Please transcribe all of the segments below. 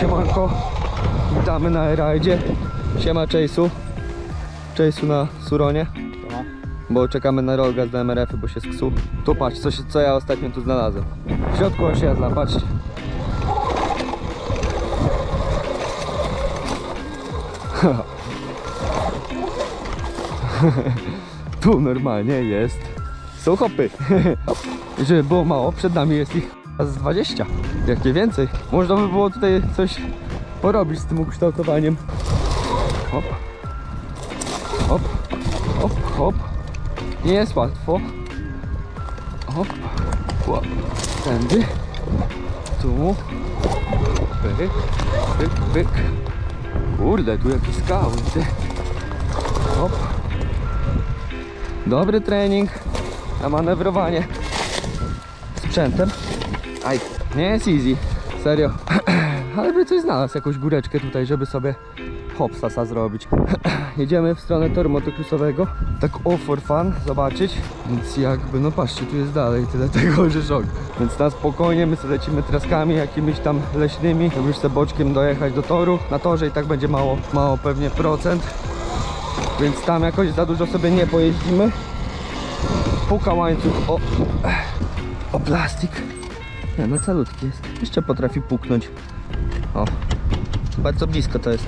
Siemanko, witamy na rajdzie. Siema Chase'u. Chase'u na Suronie, bo czekamy na Rolga z DMRF-y, bo się sksuł. Tu patrz, co, się, co ja ostatnio tu znalazłem. W środku osiedla, patrzcie. tu normalnie jest. Są hopy. Żeby było mało, przed nami jest ich z 20. Jak nie więcej. Można by było tutaj coś porobić z tym ukształtowaniem. Hop. Hop. Hop, hop. Nie jest łatwo. Hop. Hop. Tędy. Tu. Pyk. Pyk, pyk. Kurde, tu jakieś skały. Ty. Hop. Dobry trening na manewrowanie sprzętem. Aj, nie jest easy, serio. Ale by coś znalazł, jakąś góreczkę tutaj, żeby sobie hopsasa zrobić. Jedziemy w stronę toru motokrosowego, tak all for fun, zobaczyć. Więc jakby, no patrzcie, tu jest dalej tyle tego, że szok. Więc na spokojnie, my sobie lecimy traskami jakimiś tam leśnymi, żeby już sobie boczkiem dojechać do toru. Na torze i tak będzie mało, mało pewnie procent. Więc tam jakoś za dużo sobie nie pojeździmy. Puka łańcuch o, o plastik. Nie no calutki jest. Jeszcze potrafi puknąć. O. Bardzo blisko to jest.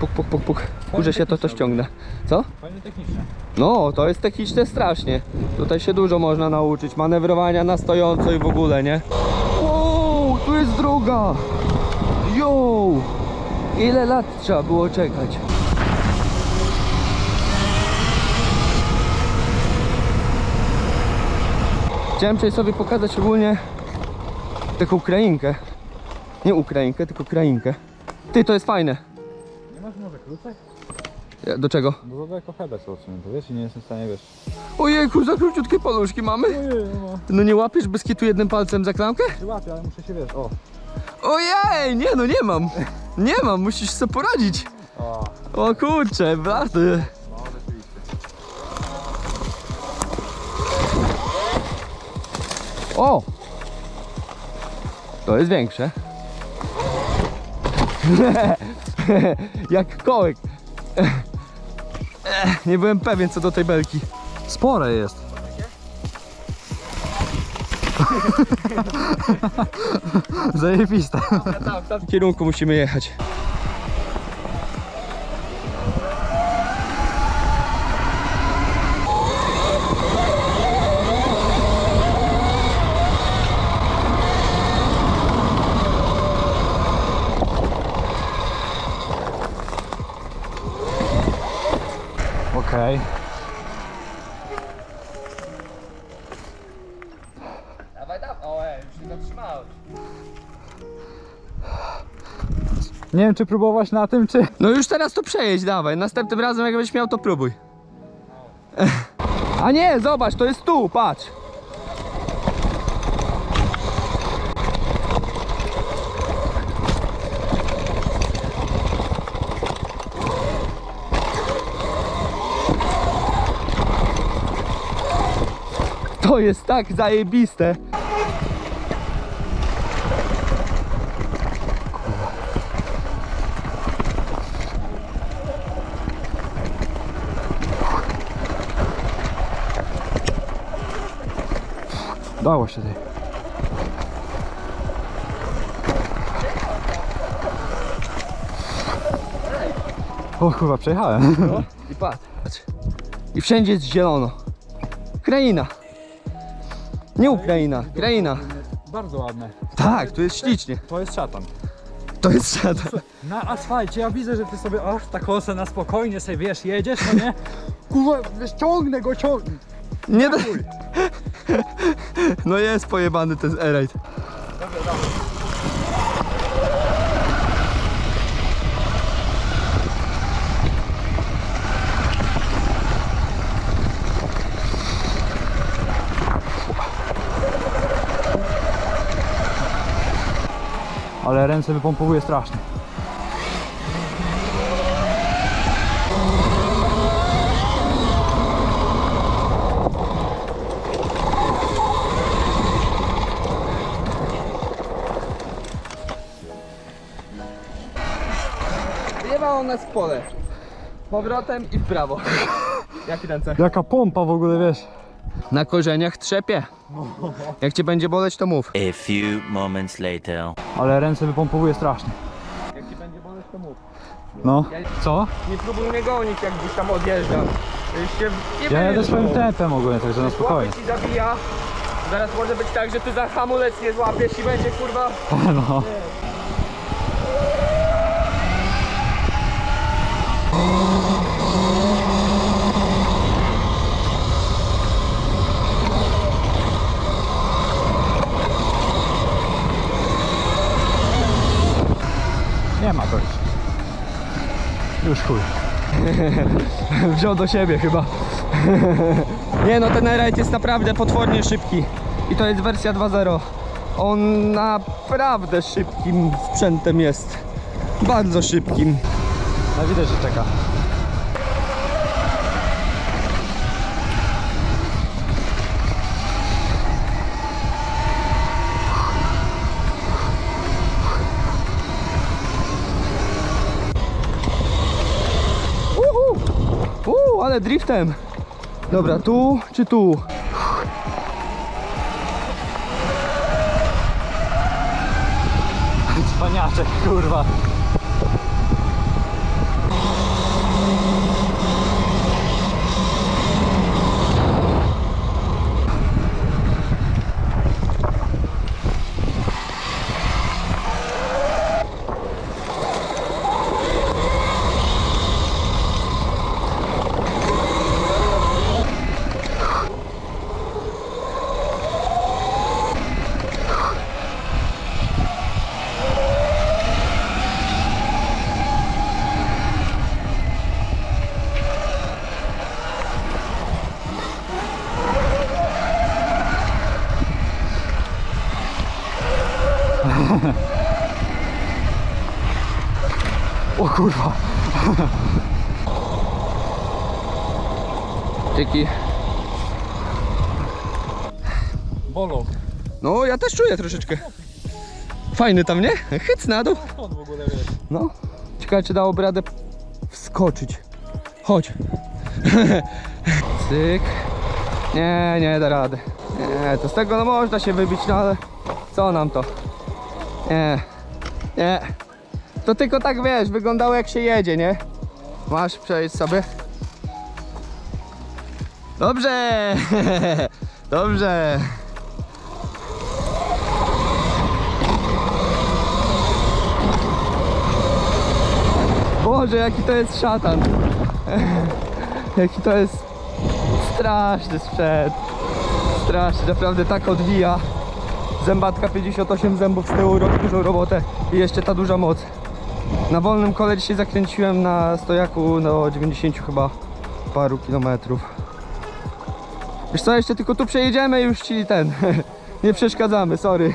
Puk, puk, puk, puk. Kurze się to, to ściągnę. Co? Fajnie techniczne. No, to jest techniczne strasznie. Tutaj się dużo można nauczyć. Manewrowania na stojąco i w ogóle, nie? Wow, tu jest droga! Yo! Ile lat trzeba było czekać? Chciałem tutaj sobie pokazać ogólnie taką Ukrainkę. Nie Ukrainkę, tylko Krainkę. Ty, to jest fajne. Nie masz może krócej? Ja- Do czego? Bo za daleko header są odsunięte, wiesz? I nie jestem w stanie, wiesz... Ojejku, za króciutkie paluszki mamy? Ojej, no. No nie łapiesz bez kitu jednym palcem za klamkę? Się łapię, ale muszę się, wiesz, o. Ojej, nie no nie mam. Nie mam, musisz sobie poradzić. O, O kurcze, blady. no rzeczywiście. O! To jest większe. Jak kołek. Nie byłem pewien co do tej belki. Spore jest. Zajebiste. W tamtym kierunku musimy jechać. Okej. Dawaj, dawaj. Ojej, już się zatrzymałeś. Nie wiem, czy próbować na tym, czy... No już teraz to przejedź, dawaj. Następnym razem jak będziesz miał, to próbuj. A nie, zobacz, to jest tu, patrz. To jest tak zajebiste. Dało się tej. O kurwa, przejechałem. I patrz, patrz. I wszędzie jest zielono. Kraina. Nie Ukraina, kraina. Bardzo ładne. Tak, tu jest ślicznie. To jest szatan. To jest szata. Na asfalcie ja widzę, że ty sobie o, tak osę na spokojnie sobie wiesz, jedziesz, no nie? Kurwa, wiesz, ciągnę go, ciągnę. Nie da... No jest pojebany ten airride. Ale ręce wypompowuje strasznie. u nas w pole. Powrotem i w prawo. Jak ręce? Jaka pompa w ogóle, wiesz? Na korzeniach trzepie. Jak cię będzie boleć, to mów. A few moments later. Ale ręce wypompowuje strasznie. Jak będzie boleć, to mów. No. Co? Nie próbuj mnie gonić, jak gdzieś tam odjeżdżam. Się nie Ja jadę swoim tempem ogólnie, także na spokojnie. Łapy ci zabija. Zaraz może być tak, że ty za hamulec nie złapiesz i będzie kurwa... No. Nie ma go już. Już chuj. Wziął do siebie chyba. nie no, ten Airite jest naprawdę potwornie szybki. I to jest wersja 2.0. On naprawdę szybkim sprzętem jest. Bardzo szybkim. No widać, że czeka. Uhu! Driftem. Dobra, tu czy tu? Cwaniaczek, kurwa. Kurwa. Dzięki. Bolą. No, ja też czuję troszeczkę. Fajny tam, nie? Hyc na dół. Skąd w ogóle wiesz? No. Ciekawe, czy dałoby radę wskoczyć. Chodź. Cyk. Nie, nie da rady. Nie, to z tego no można się wybić, no ale co nam to? Nie. Nie. To tylko tak wiesz, wyglądało jak się jedzie, nie? Masz przejść sobie. Dobrze. Dobrze. Boże, jaki to jest szatan. Jaki to jest straszny sprzęt. Straszny, naprawdę tak odwija. Zębatka 58 zębów z tyłu robi dużą robotę i jeszcze ta duża moc. Na wolnym kole dzisiaj zakręciłem na stojaku do 90 chyba paru kilometrów. Wiesz co, jeszcze tylko tu przejedziemy i już ci ten. Nie przeszkadzamy, sorry.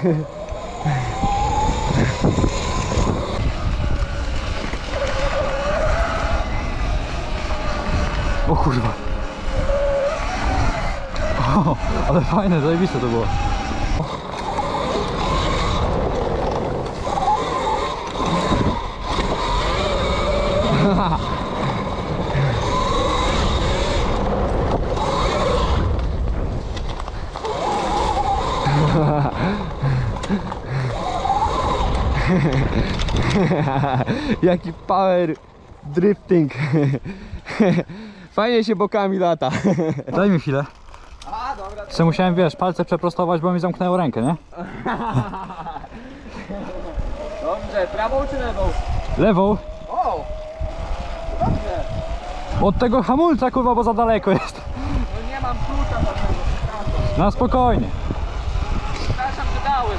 O kurwa. O, ale fajne, zajebiste to było. Jaki power drifting. Fajnie się bokami lata. Daj mi chwilę. Jeszcze musiałem, wiesz, palce przeprostować, bo mi zamknęło rękę, nie? Dobrze, prawą czy lewą? Lewą. O! Dobrze. Od tego hamulca, kurwa, bo za daleko jest. No nie mam klucza żadnego, przepraszam. Na spokojnie. Przepraszam, że dałem.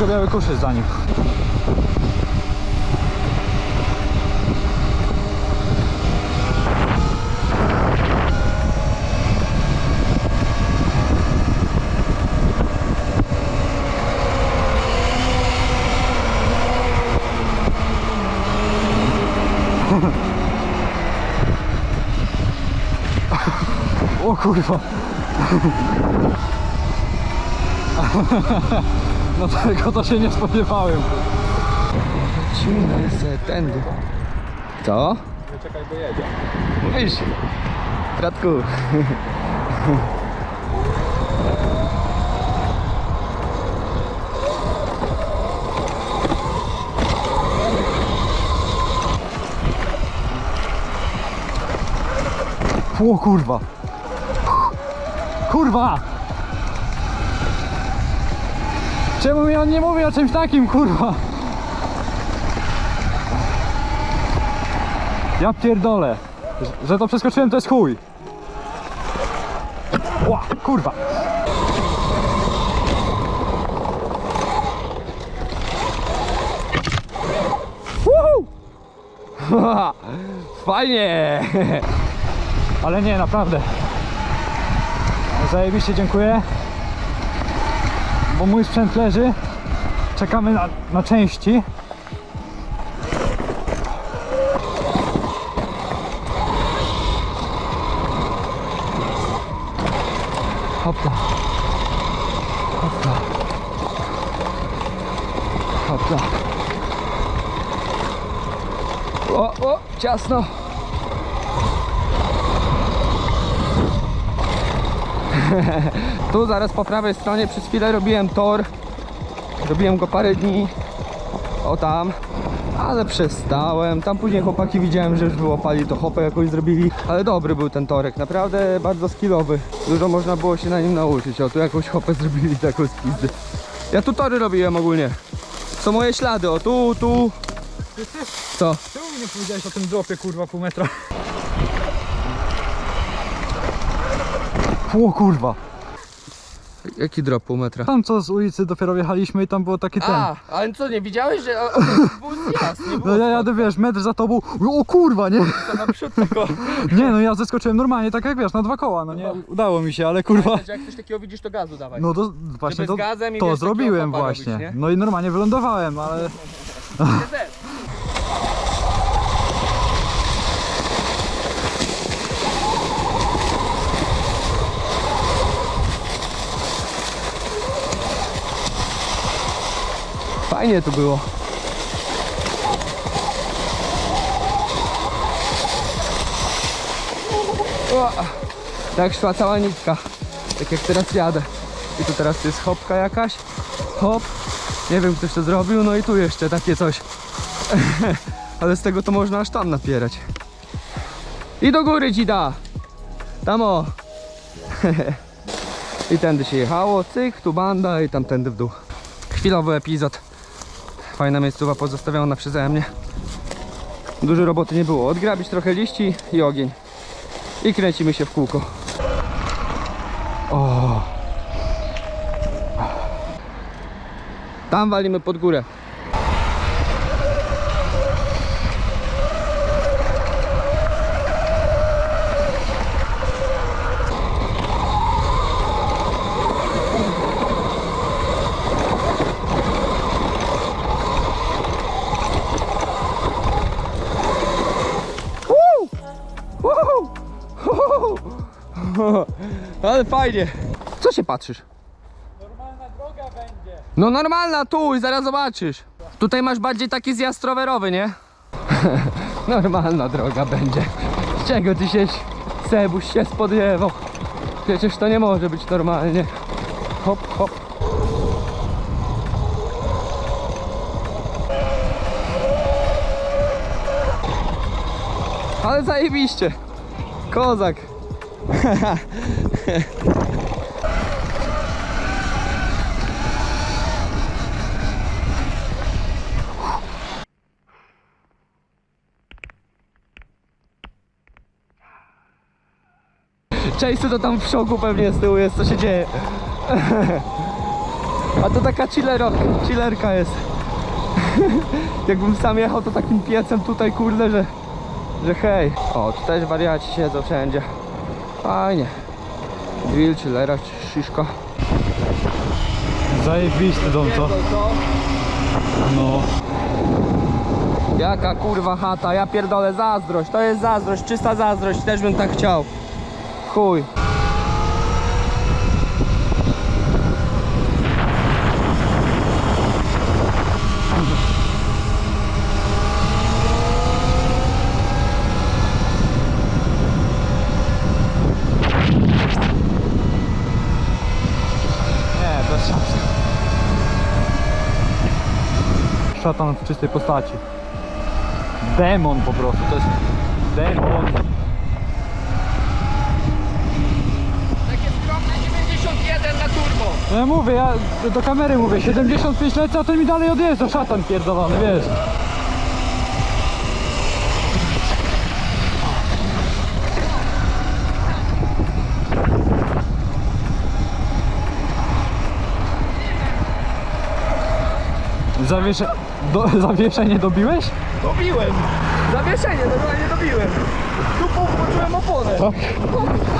tylko biały kuszy za nim. o kurwa No tego to się nie spodziewałem. Lecimy se tędy. Co? Czekaj, bo jedzie. Mówisz? Bratku. O kurwa. Kurwa! Czemu mi on nie mówi o czymś takim, kurwa? Ja pierdolę. Że- to przeskoczyłem to jest chuj. Ła, kurwa. Fajnie! Ale nie, naprawdę. Zajebiście dziękuję. Bo mój sprzęt leży. Czekamy na, na części. Hopla. Hopla. Hopla. O, o, ciasno. tu zaraz po prawej stronie przez chwilę robiłem tor. Robiłem go parę dni. O tam. Ale przestałem. Tam później chłopaki widziałem, że już wyłapali to hopę jakoś zrobili. Ale dobry był ten torek, naprawdę bardzo skillowy. Dużo można było się na nim nauczyć. O tu jakąś hopę zrobili taką z pizdy. Ja tu tory robiłem ogólnie. Są moje ślady, o tu, tu. Co? Czemu mi nie powiedziałeś o tym dropie, kurwa, pół metra? O kurwa. Jaki drop pół metra? Tam co z ulicy dopiero wjechaliśmy i tam było taki ten. A, ale co, nie widziałeś, że o, o, był zjazd, nie No ja jadę, wiesz, metr za tobą. O kurwa, nie? to naprzód tylko. Nie, no ja zeskoczyłem normalnie, tak jak wiesz, na dwa koła, no nie? Udało mi się, ale kurwa. Jak coś takiego widzisz, to gazu dawaj. No to właśnie Żeby to, z gazem i to zrobiłem właśnie. nie? no i normalnie wylądowałem, ale Fajnie tu było. O, tak szła cała nitka. Tak jak teraz jadę. I tu teraz jest hopka jakaś. Hop. Nie wiem ktoś to zrobił. No i tu jeszcze takie coś. Ale z tego to można aż tam napierać. I do góry ci da. Tam o. I tędy się jechało. Cyk, tu banda i tamtędy w dół. Chwilowy epizod. Fajna miejscowa pozostawiona przeze mnie. Dużo roboty nie było. Odgrabić trochę liści i ogień. I kręcimy się w kółko. O. Tam walimy pod górę. Ale fajnie. Co się patrzysz? Normalna droga będzie. No normalna tu i zaraz zobaczysz. Tutaj masz bardziej taki zjazd rowerowy, nie? Normalna droga będzie. Z czego ty się Sebuś się spodziewał? Przecież to nie może być normalnie. Hop, hop. Ale zajebiście. Kozak. Często to tam w szoku pewnie z tyłu jest, co się dzieje. A to taka chillerka jest. Jakbym sam jechał to takim piecem tutaj, kurde, że, że hej. O, tu też wariaci siedzą wszędzie. Fajnie. Grill, chillera, szyszka. Zajebisty dom to. No. Jaka kurwa chata, ja pierdolę zazdrość, to jest zazdrość, czysta zazdrość, też bym tak chciał. Chuj. Szatan w czystej postaci. Demon po prostu, to jest demon. Takie skromne 91 na turbo. No ja mówię, ja do kamery mówię, 75 lecę, a ten mi dalej odjeżdża, szatan pierdolony, wiesz. Zawiesze... Do, zawieszenie dobiłeś? Dobiłem. Zawieszenie, normalnie dobiłem. Tu po- poczułem oponę.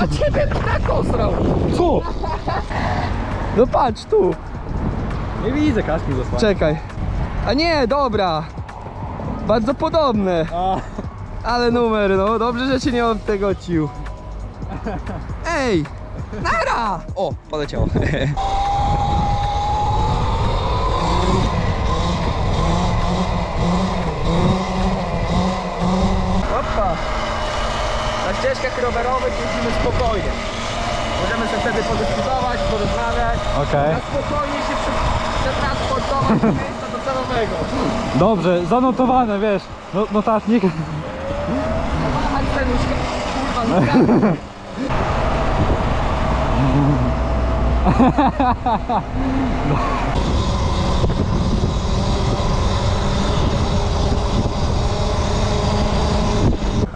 A ciebie tak osrał. Co? No patrz tu. Nie widzę kaski zasłania. Czekaj. A nie, dobra. Bardzo podobne. A, Ale numer, no. Dobrze, że cię nie odtegocił. Ej! Nara! O, poleciało. Opa! Na ścieżkach rowerowych jeździmy spokojnie. Możemy sobie wtedy podyskutować, porozmawiać. okej. Na spokojnie się prze- przetransportować z miejsca docelowego. Dobrze, zanotowane, wiesz. No, notatnik. Machać ten już, kurwa, no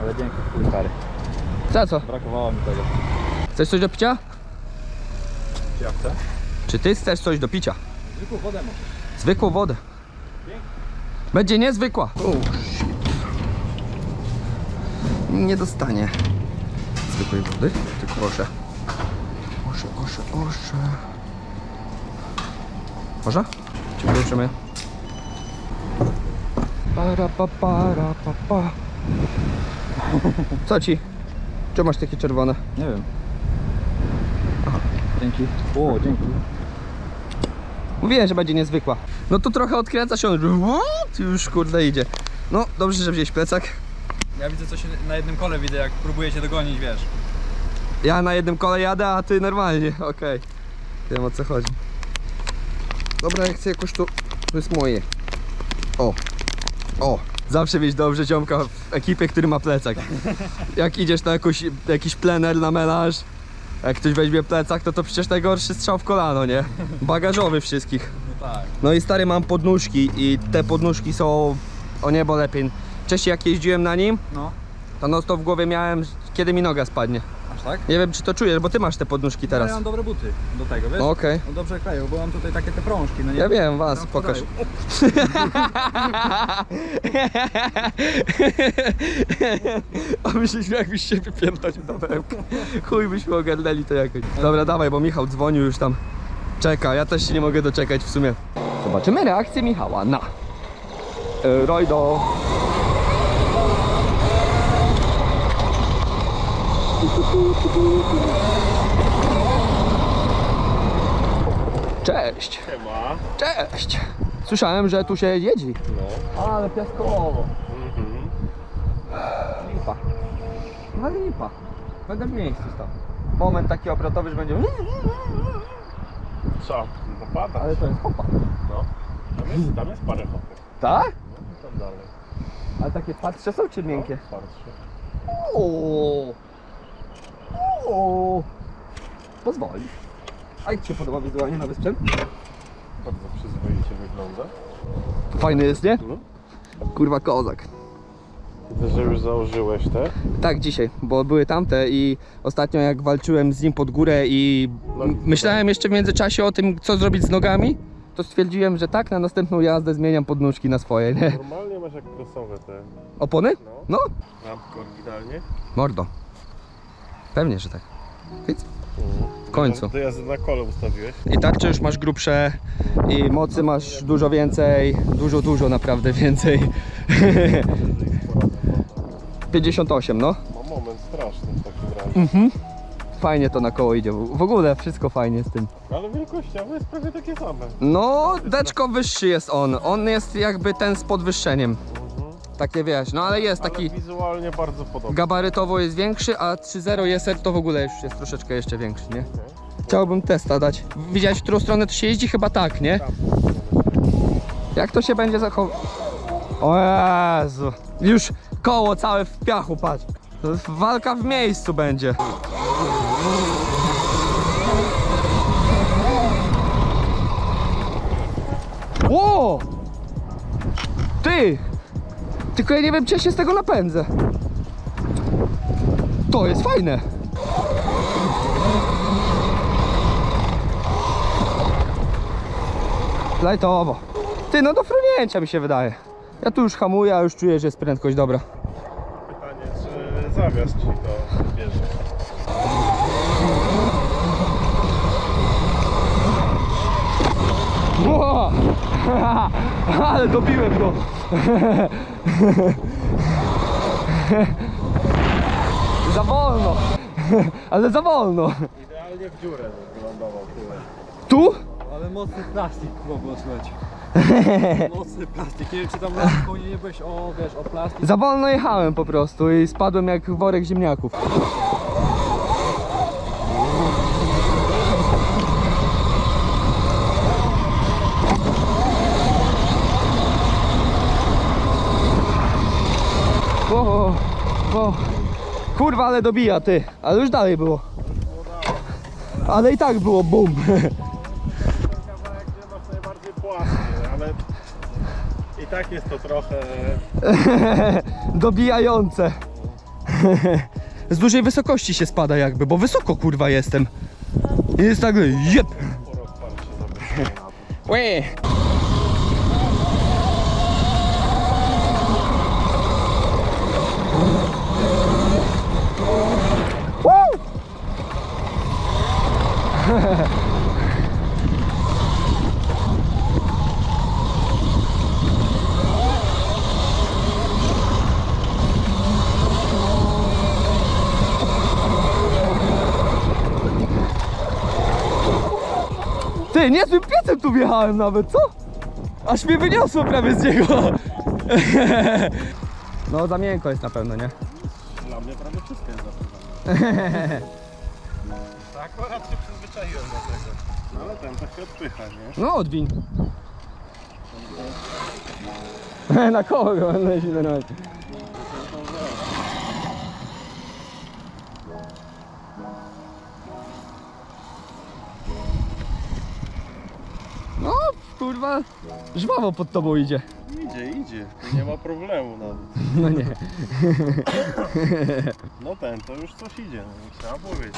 Ale dzięki, stary. Za co? Brakowało mi tego. Chcesz coś do picia? Ja chcę? Czy ty chcesz coś do picia? Zwykłą wodę może. Zwykłą wodę. Będzie niezwykła. Oh, shit. Nie dostanie zwykłej wody, tylko proszę. Proszę, proszę, proszę. Może? Czy włączymy? Para, pa, para, pa, pa. Co ci? Czemu masz takie czerwone? Nie wiem. Dzięki. O, dzięki. Mówiłem, że będzie niezwykła. No to trochę odkręca się, on już kurde idzie. No, dobrze, że wziąłeś plecak. Ja widzę coś na jednym kole, widzę jak próbuję cię dogonić, wiesz. Ja na jednym kole jadę, a ty normalnie, okej. Wiem o co chodzi. Dobra, ja chcę jakoś tu... To jest moje. O. O. Zawsze mieć dobrze ziomka w ekipie, który ma plecak. Jak idziesz na jakąś, jakiś plener na melanż, jak ktoś weźmie plecak, to to przecież najgorszy strzał w kolano, nie? Bagażowy wszystkich. No i stary mam podnóżki i te podnóżki są o niebo lepiej. Wcześniej jak jeździłem na nim, No. to no to w głowie miałem, kiedy mi noga spadnie. Tak? Nie wiem czy to czujesz, bo ty masz te podnóżki Teraz. teraz. Ja mam dobre buty do tego, wiesz? No, Okej. No dobrze kleją, bo mam tutaj takie te prążki, no nie? Ja wiem, was, Tam pokaż. A myśliśmy jakbyś się wypiętać do pełka. Chuj byśmy ogarnęli to jakoś. Dobra, dawaj, bo Michał dzwonił już tam. Czeka, ja też się nie mogę doczekać w sumie. Zobaczymy reakcję Michała na e, Rojdo. Cześć. Cześć. Słyszałem, że tu się jeździ. No. Ale piaskowo. Lipa. No lipa. Będę w miejscu stał. Moment taki obrotowy, że będzie... Co? Popada. Ale to jest hopa. No. Tam jest, tam jest parę hopy. Tak? No tam dalej. Ale takie twardsze są czy miękkie? Twardsze. O. Pozwoli. A jak Ci się podoba wizualnie nowy sprzęt? Bardzo przyzwoicie wygląda. Fajny jest, nie? No. Kurwa kozak. Widzę, że już założyłeś te. Tak, dzisiaj, bo były tamte i ostatnio jak walczyłem z nim pod górę i No, m- myślałem jeszcze w międzyczasie o tym, co zrobić z nogami, to stwierdziłem, że tak, na następną jazdę zmieniam podnóżki na swoje, nie? Normalnie masz jak krosowe te. Opony? No. No, oryginalnie. mordo. Pewnie, że tak. W końcu. To jazdy na kole ustawiłeś. I tarcze już masz grubsze i mocy masz dużo więcej, dużo, dużo naprawdę więcej. 58, no. Ma moment straszny w takim razie. Mhm. Fajnie to na koło idzie, w w ogóle wszystko fajnie z tym. Ale wielkościowo jest prawie takie same. No, deczko wyższy jest on. On jest jakby ten z podwyższeniem. Takie wiesz, no ale jest taki Ale wizualnie bardzo podobny. gabarytowo jest większy, a 3.0 jest to w ogóle już jest troszeczkę jeszcze większy, nie? Chciałbym testa dać. Widziałeś w którą stronę to się jeździ? Chyba tak, nie? Tam. Jak to się będzie zachowywać? O Jezu. Już koło całe w piachu, patrz. To jest walka w miejscu będzie. Ło! Ty! Tylko ja nie wiem, czy ja się z tego napędzę. To jest fajne. Lajtowo. Ty, no do frunięcia mi się wydaje. Ja tu już hamuję, a już czuję, że jest prędkość dobra. Pytanie, czy zawias ci to bierze? Ło! Ale dobiłem go. Za wolno. Ale za wolno. Idealnie w dziurę wylądował tyle. Tu? Ale mocny plastik było słychać. Mocny plastik. Nie wiem czy tam koło nie byłeś o, wiesz, o plastik. Za wolno jechałem po prostu i spadłem jak worek ziemniaków. O, o, o. Kurwa, ale dobija ty, ale już dalej było. Ale i tak było bum. I tak jest to trochę... Dobijające. Z dużej wysokości się spada jakby, bo wysoko kurwa jestem. I jest tak, jep. Łe. Woo! Ty, niezłym piecem tu wjechałem nawet, co? Aż mnie wyniosło prawie z niego. No za miękko jest na pewno, nie? Dla mnie prawie wszystko jest zapytane. Tak, akurat się przyzwyczaiłem do tego. No ale ten to się odpycha, nie? No odwiń. na koło go leci normalnie. No, kurwa, żwawo pod tobą idzie. Idzie, idzie. Nie ma problemu nawet. No nie. No ten, to już coś idzie, no, trzeba powiedzieć.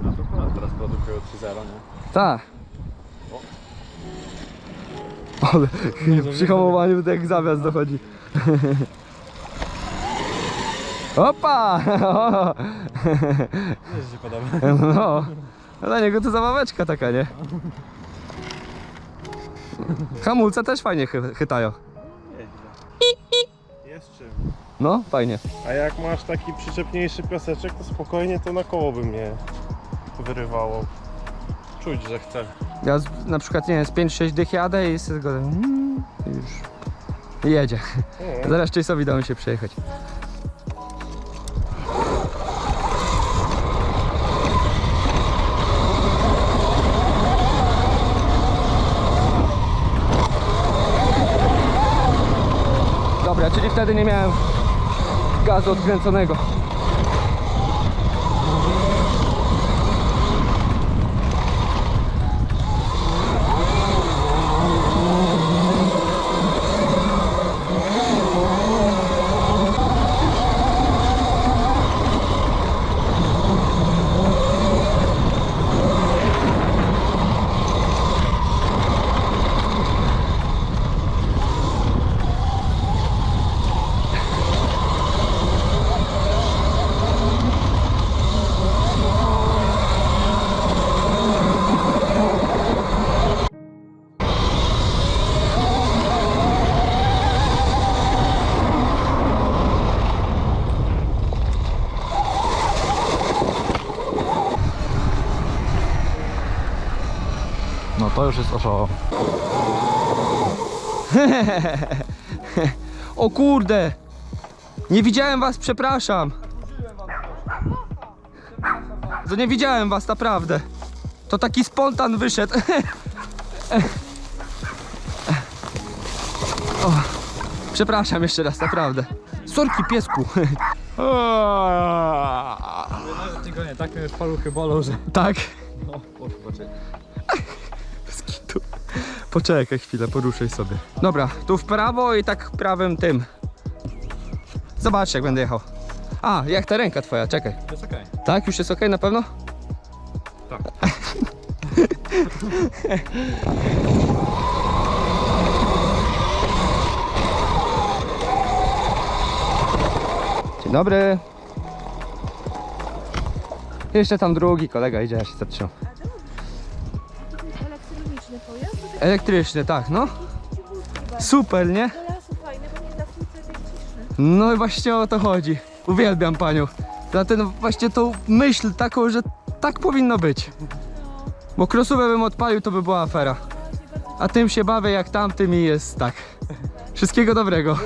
A to ponad teraz produkują 3.0, nie? Tak. Ale przy hamowaniu to jak zawias dochodzi. Opa! Nie, że się podoba. No, dla niego to zabaweczka taka, nie? Hamulce też fajnie chy chytają. Jest czym. No, fajnie. A jak masz taki przyczepniejszy piaseczek, to spokojnie to na koło by mnie wyrywało. Czuć, że chce. Ja z, na przykład, nie wiem, z 5-6 dych jadę i sobie go mm, i już jedzie. O, Zaraz Chase'owi damy się przejechać. Dobra, czyli wtedy nie miałem gazu odkręconego. To już jest oszoło. O kurde! Nie widziałem was, przepraszam. To nie widziałem was, naprawdę. To taki spontan wyszedł. O, przepraszam jeszcze raz, naprawdę. Sorki, piesku. Tak mnie paluchy bolą, że... tak? No, o. Poczekaj chwilę, poruszaj sobie. Dobra, tu w prawo i tak prawym tym. Zobacz jak będę jechał. A, jak ta ręka twoja, czekaj. Jest okej. Tak? Już jest ok na pewno? Tak. Dzień dobry. Jeszcze tam drugi kolega idzie, ja się zatrzymam. Elektryczny, tak, no. Super, nie? No i właśnie o to chodzi. Uwielbiam panią. Dlatego właśnie tą myśl taką, że tak powinno być. Bo krosówę bym odpalił, to by była afera. A tym się bawię jak tamtym i jest tak. Wszystkiego dobrego.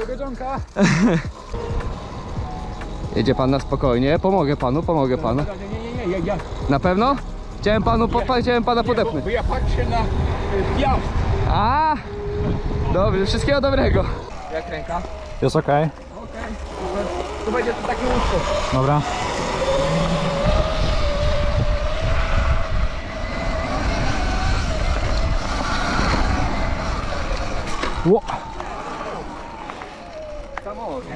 Jedzie pan na spokojnie. Pomogę panu, pomogę panu. Nie, nie, nie, nie, ja, Na pewno? Chciałem panu popa- chciałem pana podepnąć. bo ja patrzę na y, wjazd. A! Dobrze, wszystkiego dobrego. Jak ręka? Jest okej. Tu będzie to takie łóżko. Dobra. Ło.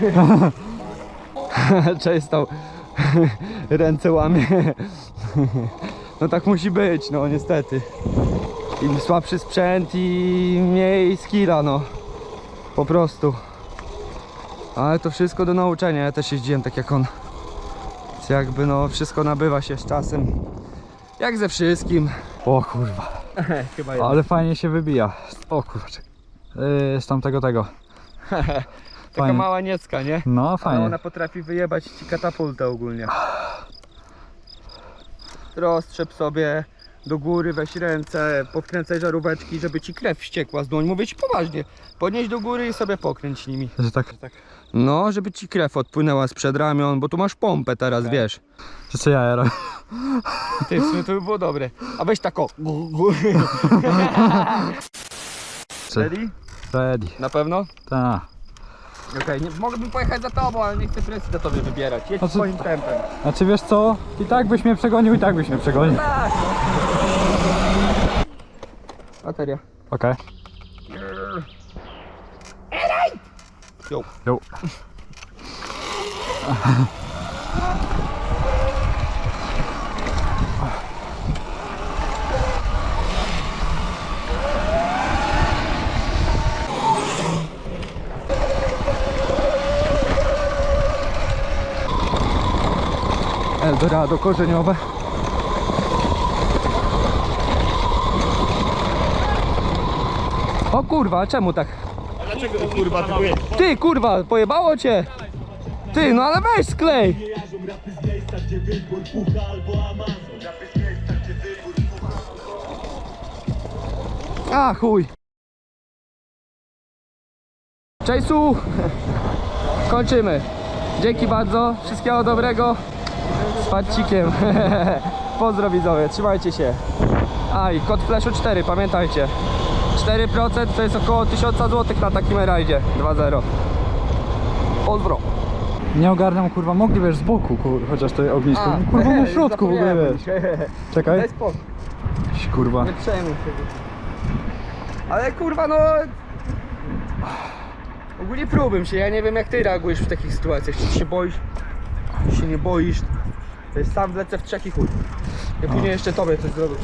Cześć tą ręce łamie. No tak musi być, no niestety. Im słabszy sprzęt i mniej skilla, no. Po prostu. Ale to wszystko do nauczenia, ja też jeździłem tak jak on. Więc jakby no wszystko nabywa się z czasem. Jak ze wszystkim. O kurwa. Ale fajnie się wybija. O kurczę. Yy, z tamtego tego. Taka fajnie. mała niecka, nie? No Ale fajnie. ona potrafi wyjebać ci katapultę ogólnie. Roztrzep sobie do góry, weź ręce, podkręcaj żaróweczki, żeby ci krew wściekła z dłoń. Mówię ci poważnie. Podnieś do góry i sobie pokręć nimi. Że tak, No, żeby ci krew odpłynęła z ramion, bo tu masz pompę teraz, wiesz. że co ja robię? Ty, w sumie to by było dobre. A weź tak o. Ready? Ready. Na pewno? Tak. Okej, nie mogłbym pojechać za tobą, ale nie chcę presji do tobie wybierać. Jedź Znaczy- swoim tempem. Znaczy wiesz co? I tak byś mnie przegonił, i tak byś mnie przegonił. Bateria. Okej. Jo. Jo. Eldorado korzeniowe. O kurwa, czemu tak? Dlaczego ty kurwa tylko jest? Ty kurwa, pojebało cię! Ty, no ale weź sklej! A chuj! Cześć Kończymy. Dzięki bardzo, wszystkiego dobrego. Z pacikiem. Pozdro widzowie, trzymajcie się. A i kod flashu 4, pamiętajcie. 4% to jest około 1000 zł na takim rajdzie 2.0. Pozdro. Nie ogarniam kurwa, mogli wiesz z boku, kur, chociaż to ognisko. A, kurwa na środku w ogóle zapomniałem. wiesz. Czekaj. Daj spokój, Kurwa. nie przejmuj się. Ale kurwa no... Ogólnie próbym się, ja nie wiem jak ty reagujesz w takich sytuacjach. Czy ty się boisz? Czy się nie boisz? To jest sam wlecę w trzech i chuj. Ja później jeszcze tobie coś zrobię,